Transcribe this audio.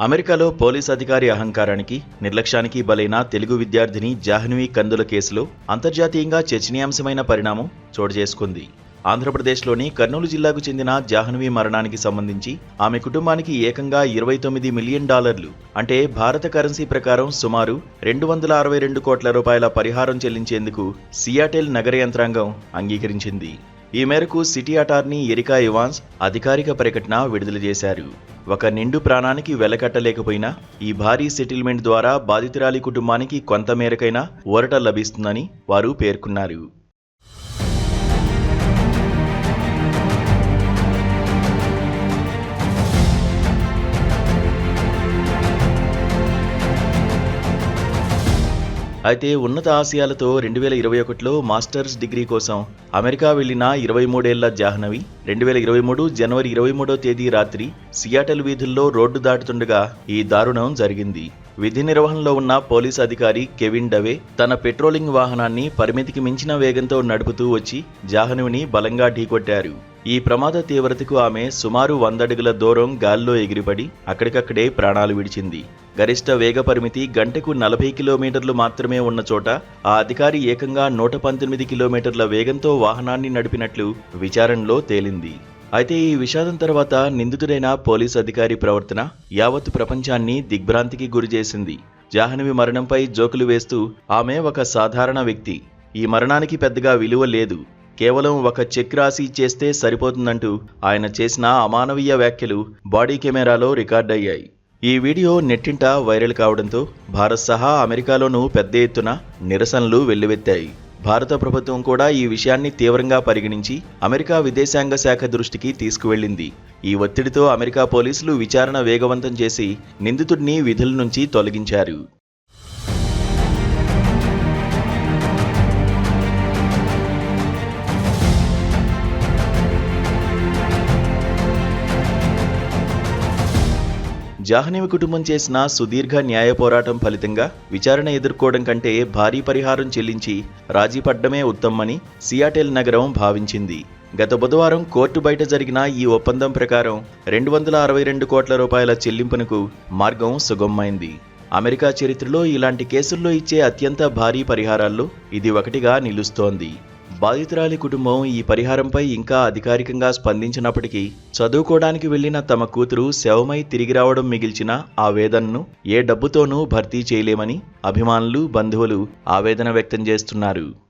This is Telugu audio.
అమెరికాలో పోలీస్ అధికారి అహంకారానికి నిర్లక్ష్యానికి బలైన తెలుగు విద్యార్థిని జాహ్నవి కందుల కేసులో అంతర్జాతీయంగా చర్చనీయాంశమైన పరిణామం చోటు చేసుకుంది. ఆంధ్రప్రదేశ్లోని కర్నూలు జిల్లాకు చెందిన జాహ్నవి మరణానికి సంబంధించి ఆమె కుటుంబానికి ఏకంగా ఇరవై తొమ్మిది మిలియన్ డాలర్లు అంటే భారత కరెన్సీ ప్రకారం సుమారు రెండు వందల అరవై రెండు కోట్ల రూపాయల పరిహారం చెల్లించేందుకు సియాటెల్ నగర యంత్రాంగం అంగీకరించింది. ఈ మేరకు సిటీ అటార్నీ ఎరికా ఇవాన్స్ అధికారిక ప్రకటన విడుదల చేశారు. ఒక నిండు ప్రాణానికి వెలకట్టలేకపోయినా ఈ భారీ సెటిల్మెంట్ ద్వారా బాధితురాలి కుటుంబానికి కొంత మేరకైనా ఊరట లభిస్తుందని వారు పేర్కొన్నారు. అయితే ఉన్నత ఆశయాలతో రెండు వేల ఇరవై ఒకటిలో మాస్టర్స్ డిగ్రీ కోసం అమెరికా వెళ్ళిన ఇరవై మూడేళ్ళ జాహ్నవి రెండు వేల ఇరవై మూడు జనవరి ఇరవై మూడో తేదీ రాత్రి సియాటల్ వీధుల్లో రోడ్డు దాటుతుండగా ఈ దారుణం జరిగింది. విధి నిర్వహణలో ఉన్న పోలీస్ అధికారి కెవిన్ డవే తన పెట్రోలింగ్ వాహనాన్ని పరిమితికి మించిన వేగంతో నడుపుతూ వచ్చి జాహ్నవిని బలంగా ఢీకొట్టారు. ఈ ప్రమాద తీవ్రతకు ఆమె సుమారు వందడుగుల దూరం గాల్లో ఎగిరిపడి అక్కడికక్కడే ప్రాణాలు విడిచింది. గరిష్ట వేగ పరిమితి గంటకు నలభై కిలోమీటర్లు మాత్రమే ఉన్న చోట ఆ అధికారి ఏకంగా నూట పంతొమ్మిది కిలోమీటర్ల వేగంతో వాహనాన్ని నడిపినట్లు విచారణలో తేలింది. అయితే ఈ విషాదం తర్వాత నిందితుడైన పోలీస్ అధికారి ప్రవర్తన యావత్ ప్రపంచాన్ని దిగ్భ్రాంతికి గురిచేసింది జాహ్నవి మరణంపై జోకులు వేస్తూ ఆమె ఒక సాధారణ వ్యక్తి. ఈ మరణానికి పెద్దగా విలువ లేదు. కేవలం ఒక చెక్ రాసి చేస్తే సరిపోతుందంటూ ఆయన చేసిన అమానవీయ వ్యాఖ్యలు బాడీ కెమెరాలో రికార్డయ్యాయి. ఈ వీడియో నెట్టింట వైరల్ కావడంతో భారత్ సహా అమెరికాలోనూ పెద్ద ఎత్తున నిరసనలు వెల్లువెత్తాయి. భారత ప్రభుత్వం కూడా ఈ విషయాన్ని తీవ్రంగా పరిగణించి అమెరికా విదేశాంగ శాఖ దృష్టికి తీసుకువెళ్ళింది ఈ ఒత్తిడితో అమెరికా పోలీసులు విచారణ వేగవంతం చేసి నిందితుడిని విధుల నుంచి తొలగించారు. జాహ్నవి కుటుంబం చేసిన సుదీర్ఘ న్యాయ పోరాటం ఫలితంగా విచారణ ఎదుర్కోవడం కంటే భారీ పరిహారం చెల్లించి రాజీ పడ్డమే ఉత్తమని సియాటెల్ నగరం భావించింది. గత బుధవారం కోర్టు బయట జరిగిన ఈ ఒప్పందం ప్రకారం రెండు వందల అరవై రెండు కోట్ల రూపాయల చెల్లింపునకు మార్గం సుగమమైంది అమెరికా చరిత్రలో ఇలాంటి కేసుల్లో ఇచ్చే అత్యంత భారీ పరిహారాల్లో ఇది ఒకటిగా నిలుస్తోంది. బాధితురాలి కుటుంబం ఈ పరిహారంపై ఇంకా అధికారికంగా స్పందించినప్పటికీ చదువుకోవడానికి వెళ్ళిన తమ కూతురు శవమై తిరిగి రావడం మిగిల్చిన ఆ వేదనను ఏ డబ్బుతోనూ భర్తీ చేయలేమని అభిమానులు బంధువులు ఆవేదన వ్యక్తం చేస్తున్నారు.